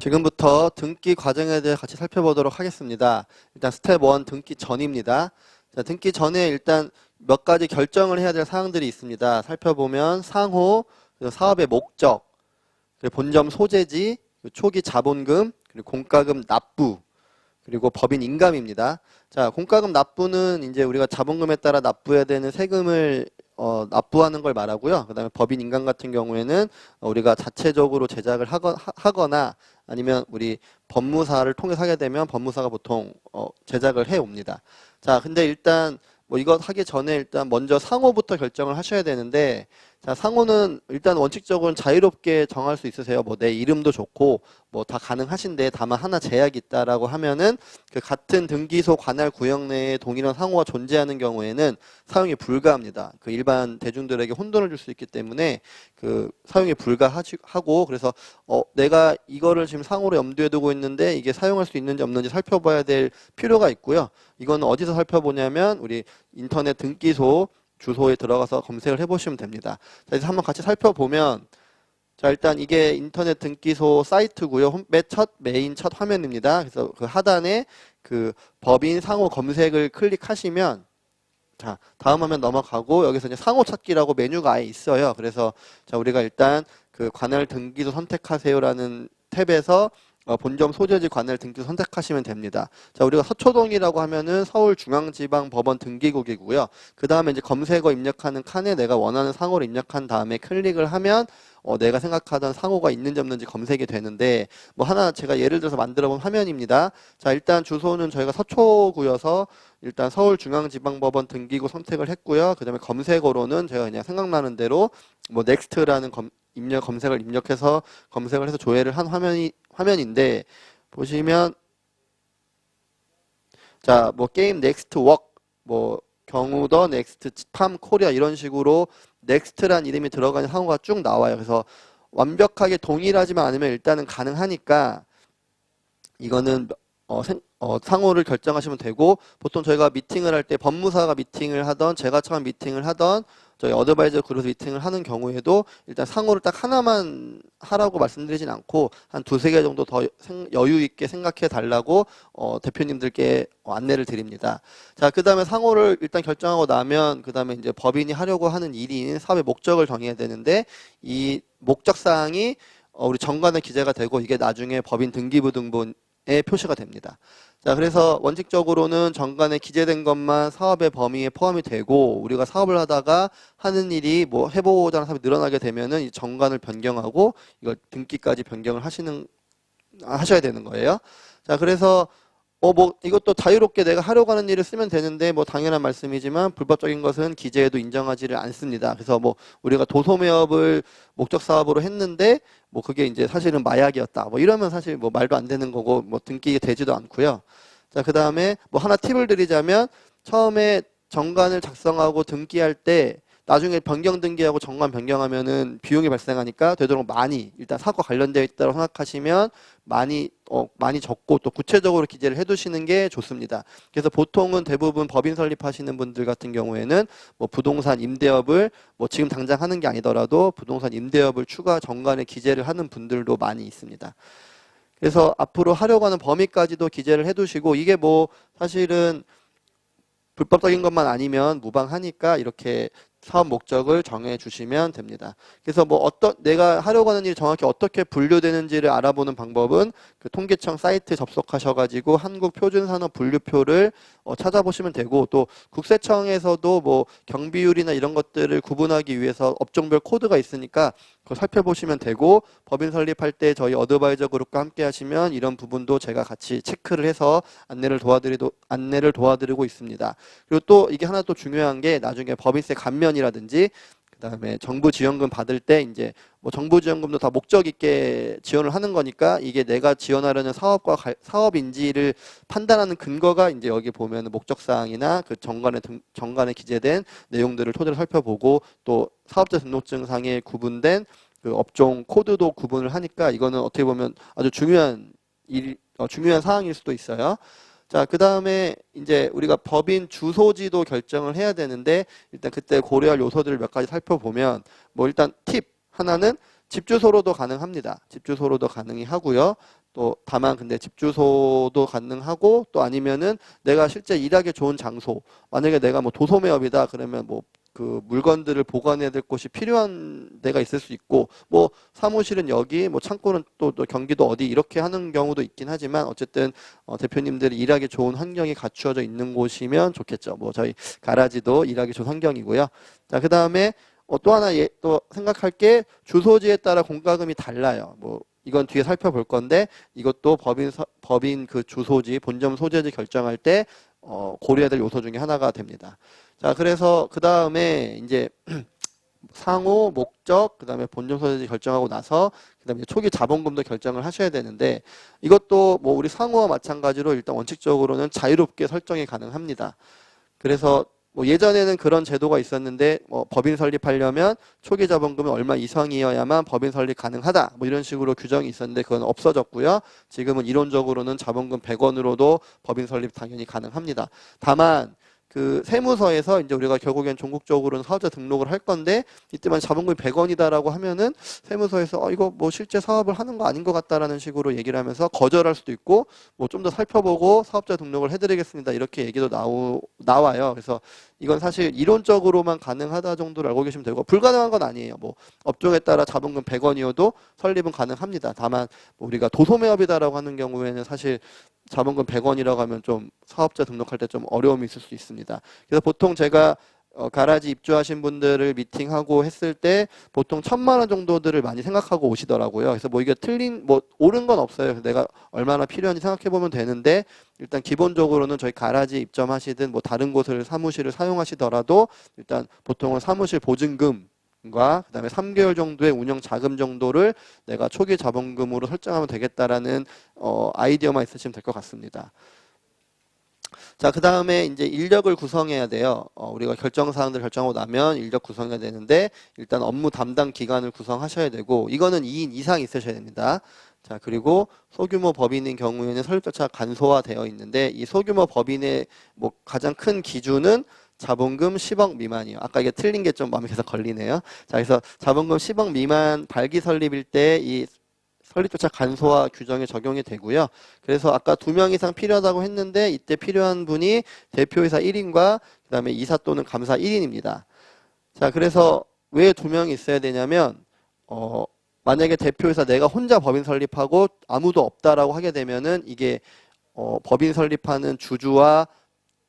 지금부터 등기 과정에 대해 같이 살펴보도록 하겠습니다. 일단 스텝 1 등기 전입니다. 자, 등기 전에 일단 몇 가지 결정을 해야 될 사항들이 있습니다. 살펴보면 상호, 사업의 목적, 본점 소재지, 초기 자본금, 그리고 공과금 납부, 그리고 법인 인감입니다. 자, 공과금 납부는 이제 우리가 자본금에 따라 납부해야 되는 세금을 어, 납부하는 걸 말하고요. 그다음에 법인 인감 같은 경우에는 어, 우리가 자체적으로 제작을 하거, 하- 하거 나 아니면 우리 법무사를 통해서 하게 되면 법무사가 보통 어, 제작을 해 옵니다. 자, 근데 일단 뭐 이거 하기 전에 일단 먼저 상호부터 결정을 하셔야 되는데 자, 상호는 일단 원칙적으로는 자유롭게 정할 수 있으세요. 뭐 내 이름도 좋고 뭐 다 가능하신데 다만 하나 제약이 있다라고 하면은 그 같은 등기소 관할 구역 내에 동일한 상호가 존재하는 경우에는 사용이 불가합니다. 그 일반 대중들에게 혼돈을 줄 수 있기 때문에 그 사용이 불가하고 그래서 어 내가 이거를 지금 상호로 염두에 두고 있는데 이게 사용할 수 있는지 없는지 살펴봐야 될 필요가 있고요. 이건 어디서 살펴보냐면 우리 인터넷 등기소 주소에 들어가서 검색을 해보시면 됩니다. 자, 그래서 한번 같이 살펴보면 자 일단 이게 인터넷 등기소 사이트고요. 홈- 맨첫 메인 첫 화면입니다. 그래서 그 하단에 그 법인 상호 검색을 클릭하시면 자 다음 화면 넘어가고 여기서 이제 상호 찾기라고 메뉴가 아예 있어요. 그래서 자 우리가 일단 그 관할 등기소 선택하세요라는 탭에서 어, 본점 소재지 관할 등기소 선택하시면 됩니다. 자 우리가 서초동이라고 하면은 서울중앙지방법원 등기국이고요. 그 다음에 이제 검색어 입력하는 칸에 내가 원하는 상호를 입력한 다음에 클릭을 하면 어, 내가 생각하던 상호가 있는지 없는지 검색이 되는데 뭐 하나 제가 예를 들어서 만들어 본 화면입니다. 자 일단 주소는 저희가 서초구여서 일단 서울중앙지방법원 등기구 선택을 했고요. 그 다음에 검색어로는 제가 그냥 생각나는 대로 뭐 넥스트라는 검, 입력 검색을 입력해서 검색을 해서 조회를 한 화면이 화면인데 보시면 자 뭐 게임 넥스트 웍뭐 경우더 넥스트 팜 코리아 이런 식으로 넥스트란 이름이 들어가는 상호가 쭉 나와요. 그래서 완벽하게 동일하지만 않으면 일단은 가능하니까 이거는 어, 생- 어, 상호를 결정하시면 되고 보통 저희가 미팅을 할 때 법무사가 미팅을 하던 제가 처음 미팅을 하던 저희 어드바이저 그룹 미팅을 하는 경우에도 일단 상호를 딱 하나만 하라고 말씀드리진 않고 한 두세 개 정도 더 생- 여유 있게 생각해 달라고 어, 대표님들께 어, 안내를 드립니다. 자, 그 다음에 상호를 일단 결정하고 나면 그 다음에 이제 법인이 하려고 하는 일인 사업의 목적을 정해야 되는데 이 목적 사항이 어, 우리 정관에 기재가 되고 이게 나중에 법인 등기부 등본에 표시가 됩니다. 자, 그래서 원칙적으로는 정관에 기재된 것만 사업의 범위에 포함이 되고 우리가 사업을 하다가 하는 일이 뭐 해보고자 하는 사업이 늘어나게 되면은 이 정관을 변경하고 이걸 등기까지 변경을 하시는 아, 하셔야 되는 거예요. 자, 그래서 어 뭐 이것도 자유롭게 내가 하려고 하는 일을 쓰면 되는데 뭐 당연한 말씀이지만 불법적인 것은 기재에도 인정하지를 않습니다. 그래서 뭐 우리가 도소매업을 목적 사업으로 했는데 뭐 그게 이제 사실은 마약이었다. 뭐 이러면 사실 뭐 말도 안 되는 거고 뭐 등기 되지도 않고요. 자, 그 다음에 뭐 하나 팁을 드리자면 처음에 정관을 작성하고 등기할 때 나중에 변경 등기하고 정관 변경하면은 비용이 발생하니까 되도록 많이 일단 사업과 관련되어 있다고 생각하시면 많이 어 많이 적고 또 구체적으로 기재를 해두시는 게 좋습니다. 그래서 보통은 대부분 법인 설립하시는 분들 같은 경우에는 뭐 부동산 임대업을 뭐 지금 당장 하는 게 아니더라도 부동산 임대업을 추가 정관에 기재를 하는 분들도 많이 있습니다. 그래서 앞으로 하려고 하는 범위까지도 기재를 해두시고 이게 뭐 사실은 불법적인 것만 아니면 무방하니까 이렇게 사업 목적을 정해 주시면 됩니다. 그래서 뭐 어떤 내가 하려고 하는 일이 정확히 어떻게 분류되는지를 알아보는 방법은 그 통계청 사이트에 접속하셔가지고 한국 표준산업 분류표를 어, 찾아보시면 되고 또 국세청에서도 뭐 경비율이나 이런 것들을 구분하기 위해서 업종별 코드가 있으니까 그거 살펴보시면 되고 법인 설립할 때 저희 어드바이저 그룹과 함께 하시면 이런 부분도 제가 같이 체크를 해서 안내를 도와드리도 안내를 도와드리고 있습니다. 그리고 또 이게 하나 또 중요한 게 나중에 법인세 감면이라든지 그다음에 정부 지원금 받을 때 이제 뭐 정부 지원금도 다 목적 있게 지원을 하는 거니까 이게 내가 지원하려는 사업과 갈- 사업인지를 판단하는 근거가 이제 여기 보면 목적 사항이나 그 정관에 등- 정관에 기재된 내용들을 토대로 살펴보고 또 사업자 등록증 상에 구분된 그 업종 코드도 구분을 하니까 이거는 어떻게 보면 아주 중요한 일 어, 중요한 사항일 수도 있어요. 자, 그 다음에 이제 우리가 법인 주소지도 결정을 해야 되는데 일단 그때 고려할 요소들을 몇 가지 살펴보면 뭐 일단 팁 하나는 집 주소로도 가능합니다. 집 주소로도 가능히 하고요. 또 다만 근데 집 주소도 가능하고 또 아니면은 내가 실제 일하기 좋은 장소 만약에 내가 뭐 도소매업이다 그러면 뭐 그 물건들을 보관해야 될 곳이 필요한 데가 있을 수 있고 뭐 사무실은 여기 뭐 창고는 또, 또 경기도 어디 이렇게 하는 경우도 있긴 하지만 어쨌든 어, 대표님들이 일하기 좋은 환경이 갖추어져 있는 곳이면 좋겠죠. 뭐 저희 가라지도 일하기 좋은 환경이고요. 자, 그 다음에 어, 또 하나 예, 또 생각할 게 주소지에 따라 공과금이 달라요. 뭐 이건 뒤에 살펴볼 건데 이것도 법인 서- 법인 그 주소지 본점 소재지 결정할 때 어, 고려해야 될 요소 중에 하나가 됩니다. 자, 그래서 그 다음에 이제 상호, 목적, 그 다음에 본점 소재지 결정하고 나서 그 다음에 초기 자본금도 결정을 하셔야 되는데 이것도 뭐 우리 상호와 마찬가지로 일단 원칙적으로는 자유롭게 설정이 가능합니다. 그래서 뭐 예전에는 그런 제도가 있었는데 뭐 법인 설립하려면 초기 자본금이 얼마 이상이어야만 법인 설립 가능하다 뭐 이런 식으로 규정이 있었는데 그건 없어졌고요. 지금은 이론적으로는 자본금 100원으로도 법인 설립 당연히 가능합니다. 다만 그 세무서에서 이제 우리가 결국엔 전국적으로는 사업자 등록을 할 건데 이때만 자본금이 100원이다라고 하면은 세무서에서 어 이거 뭐 실제 사업을 하는 거 아닌 것 같다라는 식으로 얘기를 하면서 거절할 수도 있고 뭐 좀 더 살펴보고 사업자 등록을 해드리겠습니다 이렇게 얘기도 나오 나와요. 그래서 이건 사실 이론적으로만 가능하다 정도로 알고 계시면 되고 불가능한 건 아니에요. 뭐 업종에 따라 자본금 100원이어도 설립은 가능합니다. 다만 뭐 우리가 도소매업이다라고 하는 경우에는 사실 자본금 100원이라고 하면 좀 사업자 등록할 때 좀 어려움이 있을 수 있습니다. 그래서 보통 제가 어, 가라지 입주하신 분들을 미팅하고 했을 때 보통 천만 원 정도들을 많이 생각하고 오시더라고요. 그래서 뭐 이게 틀린 뭐 옳은 건 없어요. 내가 얼마나 필요한지 생각해 보면 되는데 일단 기본적으로는 저희 가라지 입점하시든 뭐 다른 곳을 사무실을 사용하시더라도 일단 보통은 사무실 보증금 과 그다음에 3개월 정도의 운영 자금 정도를 내가 초기 자본금으로 설정하면 되겠다라는 어, 아이디어만 있으시면 될 것 같습니다. 자, 그 다음에 이제 인력을 구성해야 돼요. 어, 우리가 결정 사항들 결정하고 나면 인력 구성해야 되는데 일단 업무 담당 기관을 구성하셔야 되고 이거는 2인 이상 있으셔야 됩니다. 자, 그리고 소규모 법인인 경우에는 설립 절차가 간소화되어 있는데 이 소규모 법인의 뭐 가장 큰 기준은 자본금 10억 미만이요. 아까 이게 틀린 게 좀 마음에 계속 걸리네요. 자, 그래서 자본금 10억 미만 발기 설립일 때 이 설립조차 간소화 규정이 적용이 되고요. 그래서 아까 두 명 이상 필요하다고 했는데 이때 필요한 분이 대표이사 1인과 그다음에 이사 또는 감사 1인입니다. 자, 그래서 왜 두 명이 있어야 되냐면 어 만약에 대표이사 내가 혼자 법인 설립하고 아무도 없다라고 하게 되면은 이게 어 법인 설립하는 주주와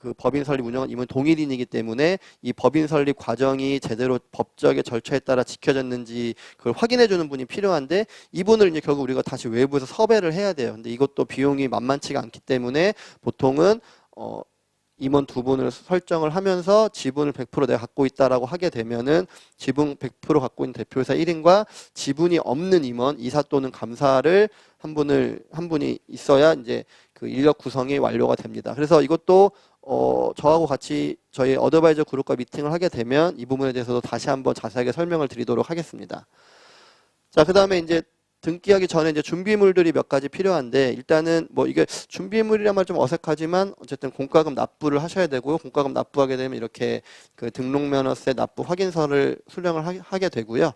그 법인 설립 운영은 이분 동일인이기 때문에 이 법인 설립 과정이 제대로 법적의 절차에 따라 지켜졌는지 그걸 확인해 주는 분이 필요한데 이분을 이제 결국 우리가 다시 외부에서 섭외를 해야 돼요. 근데 이것도 비용이 만만치가 않기 때문에 보통은 어 임원 두 분을 설정을 하면서 지분을 100% 내가 갖고 있다라고 하게 되면은 지분 100% 갖고 있는 대표이사 1인과 지분이 없는 임원, 이사 또는 감사를 한 분을 한 분이 있어야 이제 그 인력 구성이 완료가 됩니다. 그래서 이것도 어, 저하고 같이 저희 어드바이저 그룹과 미팅을 하게 되면 이 부분에 대해서도 다시 한번 자세하게 설명을 드리도록 하겠습니다. 자, 그 다음에 이제 등기하기 전에 이제 준비물들이 몇 가지 필요한데 일단은 뭐 이게 준비물이란 말 좀 어색하지만 어쨌든 공과금 납부를 하셔야 되고요. 공과금 납부하게 되면 이렇게 그 등록면허세 납부 확인서를 수령을 하- 하게 되고요.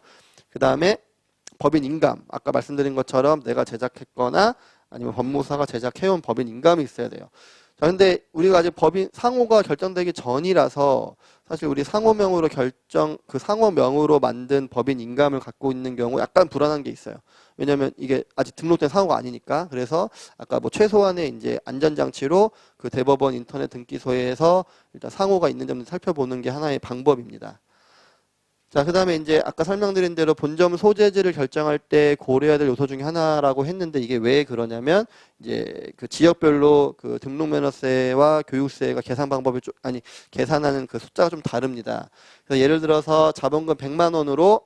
그 다음에 법인 인감 아까 말씀드린 것처럼 내가 제작했거나 아니면 법무사가 제작해온 법인 인감이 있어야 돼요. 자, 근데 우리가 아직 법인 상호가 결정되기 전이라서 사실 우리 상호명으로 결정 그 상호명으로 만든 법인 인감을 갖고 있는 경우 약간 불안한 게 있어요. 왜냐하면 이게 아직 등록된 상호가 아니니까 그래서 아까 뭐 최소한의 이제 안전장치로 그 대법원 인터넷 등기소에서 일단 상호가 있는 점을 살펴보는 게 하나의 방법입니다. 자, 그 다음에 이제 아까 설명드린 대로 본점 소재지를 결정할 때 고려해야 될 요소 중에 하나라고 했는데 이게 왜 그러냐면 이제 그 지역별로 그 등록면허세와 교육세가 계산 방법이 좀, 아니, 계산하는 그 숫자가 좀 다릅니다. 그래서 예를 들어서 자본금 100만 원으로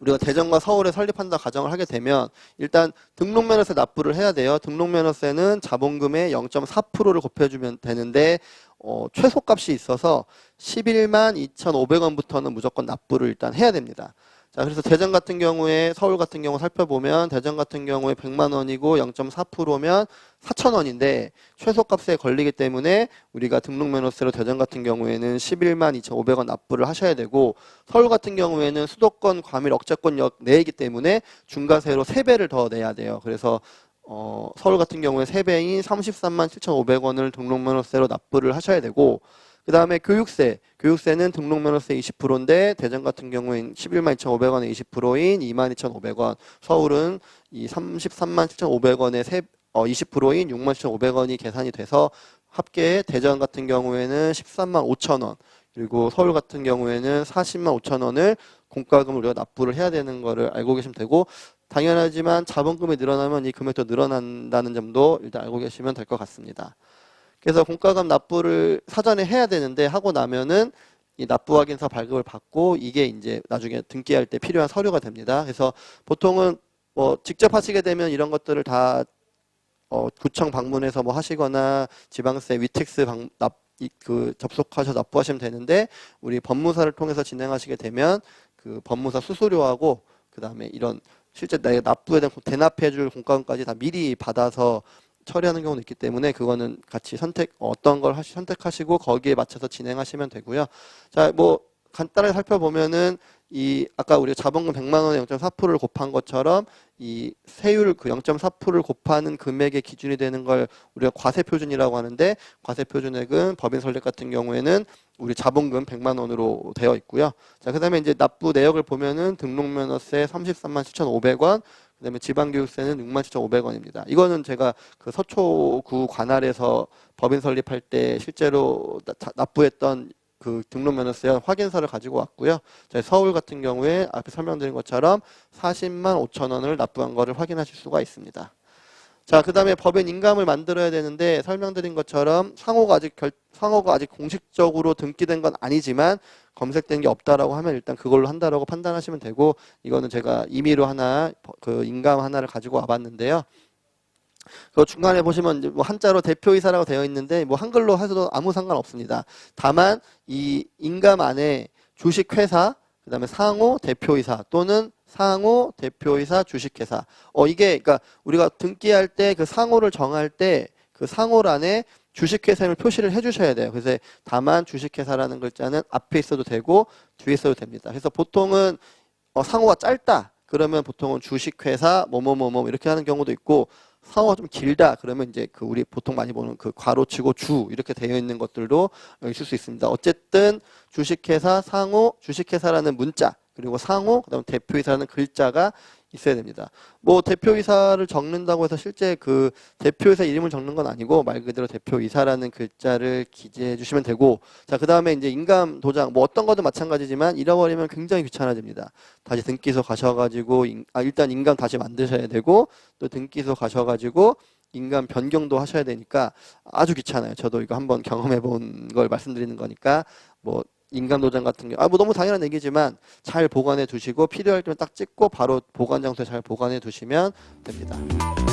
우리가 대전과 서울에 설립한다 가정을 하게 되면 일단 등록면허세 납부를 해야 돼요. 등록면허세는 자본금의 0.4%를 곱해주면 되는데 어, 최소값이 있어서 11만 2,500원부터는 무조건 납부를 일단 해야 됩니다. 자, 그래서 대전 같은 경우에 서울 같은 경우 살펴보면 대전 같은 경우에 100만 원이고 0.4%면 4천 원인데 최소값에 걸리기 때문에 우리가 등록 면허세로 대전 같은 경우에는 11만 2,500원 납부를 하셔야 되고 서울 같은 경우에는 수도권 과밀 억제권역 내이기 때문에 중과세로 3배를 더 내야 돼요. 그래서 어, 서울 같은 경우에 3배인 33만 7,500원을 등록 면허세로 납부를 하셔야 되고 그 다음에 교육세, 교육세는 등록면허세 20%인데 대전 같은 경우엔 11만 2,500원에 20%인 2만 2,500원, 서울은 이 33만 7,500원에 세, 어, 20%인 6만 7,500원이 계산이 돼서 합계 대전 같은 경우에는 13만 5천 원, 그리고 서울 같은 경우에는 40만 5천 원을 공과금을 우리가 납부를 해야 되는 거를 알고 계시면 되고 당연하지만 자본금이 늘어나면 이 금액도 늘어난다는 점도 일단 알고 계시면 될 것 같습니다. 그래서 공과금 납부를 사전에 해야 되는데 하고 나면은 이 납부 확인서 발급을 받고 이게 이제 나중에 등기할 때 필요한 서류가 됩니다. 그래서 보통은 뭐 직접 하시게 되면 이런 것들을 다 어, 구청 방문해서 뭐 하시거나 지방세 위텍스 방, 납, 이, 그 접속하셔 납부하시면 되는데 우리 법무사를 통해서 진행하시게 되면 그 법무사 수수료하고 그 다음에 이런 실제 납부에 대한 대납해줄 공과금까지 다 미리 받아서 처리하는 경우도 있기 때문에 그거는 같이 선택 어떤 걸 하시, 선택하시고 거기에 맞춰서 진행하시면 되고요. 자, 뭐 간단하게 살펴보면은 이 아까 우리가 자본금 100만 원에 0.4%를 곱한 것처럼 이 세율 그 0.4%를 곱하는 금액의 기준이 되는 걸 우리가 과세 표준이라고 하는데 과세 표준액은 법인 설립 같은 경우에는 우리 자본금 100만 원으로 되어 있고요. 자, 그다음에 이제 납부 내역을 보면은 등록 면허세 33만 7,500원 그다음에 지방교육세는 67,500원입니다. 이거는 제가 그 서초구 관할에서 법인 설립할 때 실제로 납부했던 그 등록면허세 확인서를 가지고 왔고요. 서울 같은 경우에 앞에 설명드린 것처럼 40만 5천 원을 납부한 거를 확인하실 수가 있습니다. 자, 그 다음에 법인 인감을 만들어야 되는데 설명드린 것처럼 상호가 아직 결, 상호가 아직 공식적으로 등기된 건 아니지만 검색된 게 없다라고 하면 일단 그걸로 한다라고 판단하시면 되고 이거는 제가 임의로 하나 그 인감 하나를 가지고 와봤는데요. 그 중간에 보시면 뭐 한자로 대표이사라고 되어 있는데 뭐 한글로 해도 아무 상관 없습니다. 다만 이 인감 안에 주식회사 그다음에 상호 대표이사 또는 상호 대표이사 주식회사 어 이게 그러니까 우리가 등기할 때 그 상호를 정할 때 그 상호란에 주식회사를 표시를 해주셔야 돼요. 그래서 다만 주식회사라는 글자는 앞에 있어도 되고 뒤에 있어도 됩니다. 그래서 보통은 어, 상호가 짧다. 그러면 보통은 주식회사 뭐뭐뭐뭐 이렇게 하는 경우도 있고 상호가 좀 길다. 그러면 이제 그 우리 보통 많이 보는 그 괄호치고 주 이렇게 되어 있는 것들도 있을 수 있습니다. 어쨌든 주식회사 상호 주식회사라는 문자 그리고 상호 그다음 대표이사라는 글자가 있어야 됩니다. 뭐 대표이사를 적는다고 해서 실제 그 대표이사 이름을 적는 건 아니고 말 그대로 대표이사라는 글자를 기재해 주시면 되고 자 그다음에 이제 인감 도장 뭐 어떤 거든 마찬가지지만 잃어버리면 굉장히 귀찮아집니다. 다시 등기소 가셔가지고 인- 아, 일단 인감 다시 만드셔야 되고 또 등기소 가셔가지고 인감 변경도 하셔야 되니까 아주 귀찮아요. 저도 이거 한번 경험해 본 걸 말씀드리는 거니까 뭐 인감 도장 같은 게아뭐 너무 당연한 얘기지만 잘 보관해 두시고 필요할 때만 딱 찍고 바로 보관 장소에 잘 보관해 두시면 됩니다.